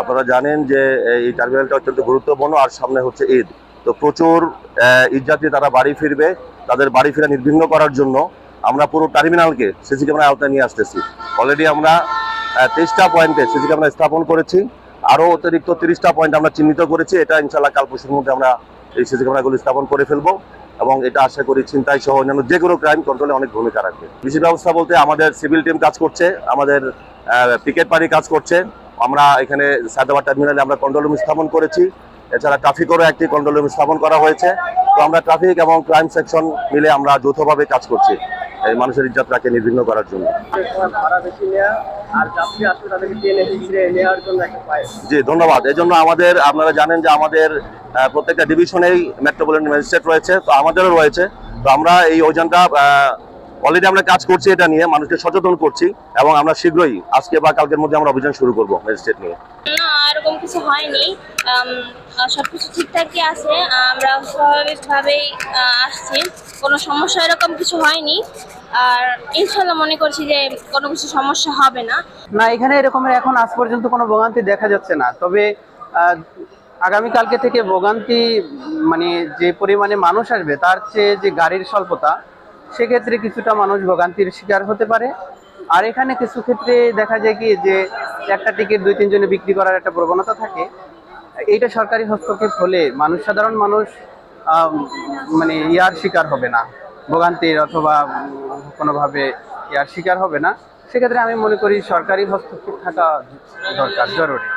আপনারা জানেন যে এই টার্মিনালটা অত্যন্ত গুরুত্বপূর্ণ আর সামনে হচ্ছে ঈদ। তো প্রচুর ঈদযাত্রী তারা বাড়ি ফিরবে, তাদের বাড়ি ফেরা নির্বিঘ্ন করার জন্য আমরা পুরো টার্মিনালকে সিসি ক্যামেরা আওতায় নিয়ে আসতেছি। অলরেডি আমরা তেইশটা পয়েন্টে সিসি ক্যামেরা স্থাপন করেছি। আরও অতিরিক্ত তিরিশটা পয়েন্ট আমরা চিহ্নিত করেছি। এটা ইনশাল্লাহ কাল পরশুর মধ্যে আমরা এই সিসি ক্যামেরাগুলো স্থাপন করে ফেলব এবং এটা আশা করি ছিনতাই সহ অন্যান্য যে কোনো ক্রাইম কন্ট্রোলে অনেক ভূমিকা রাখবে। বিশেষ ব্যবস্থা বলতে আমাদের সিভিল টিম কাজ করছে, আমাদের পিকেট পাড়ি কাজ করছে। আমরা এখানে সায়দাবাদ টার্মিনালে আমরা কন্ট্রোল রুম স্থাপন করেছি। এছাড়া ট্রাফিকেরও একটি কন্ট্রোল রুম স্থাপন করা হয়েছে। তো আমরা ট্রাফিক এবং ক্রাইম সেকশন মিলে আমরা যৌথভাবে কাজ করছি এই মানুষের যাত্রাকে নির্বিঘ্ন করার জন্য। জি, ধন্যবাদ। এই জন্য আমাদের, আপনারা জানেন যে আমাদের প্রত্যেকটা ডিভিশনেই মেট্রোপলিটন ম্যাজিস্ট্রেট রয়েছে। তো আমাদেরও রয়েছে। তো আমরা এই অভিযানটা অলরেডি আমরা কাজ করছি এটা নিয়ে মানুষকে সচেতন করছি এবং আমরা শীঘ্রই আজকে বা কালকের মধ্যে আমরা অভিযান শুরু করব ম্যাজিস্ট্রেট নিয়ে। না এরকম কিছু হয়নি। সবকিছু ঠিকঠাকই আছে। আমরা স্বাভাবিকভাবেই আসছি। কোনো সমস্যা এরকম কিছু হয়নি। আর ইনশাল্লাহ মনে করছি যে কোনো কিছু সমস্যা হবে না। না এখানে এরকমের এখন আজ পর্যন্ত কোনো ভোগান্তি দেখা যাচ্ছে না। তবে আগামীকালকে থেকে ভোগান্তি মানে যে পরিমাণে মানুষ আসবে তার চেয়ে যে গাড়ির স্বল্পতা সেক্ষেত্রে কিছুটা মানুষ ভোগান্তির শিকার হতে পারে। আর এখানে কিছু ক্ষেত্রে দেখা যায় কি যে একটা টিকিট দুই, তিনজনে বিক্রি করার একটা প্রবণতা থাকে। এইটা সরকারি হস্তক্ষেপ হলে মানুষ, সাধারণ মানুষ মানে ইয়ার শিকার হবে না। ভোগান্তির অথবা কোনোভাবে ইয়ার শিকার হবে না। সেক্ষেত্রে আমি মনে করি সরকারি হস্তক্ষেপ থাকা দরকার, জরুরি।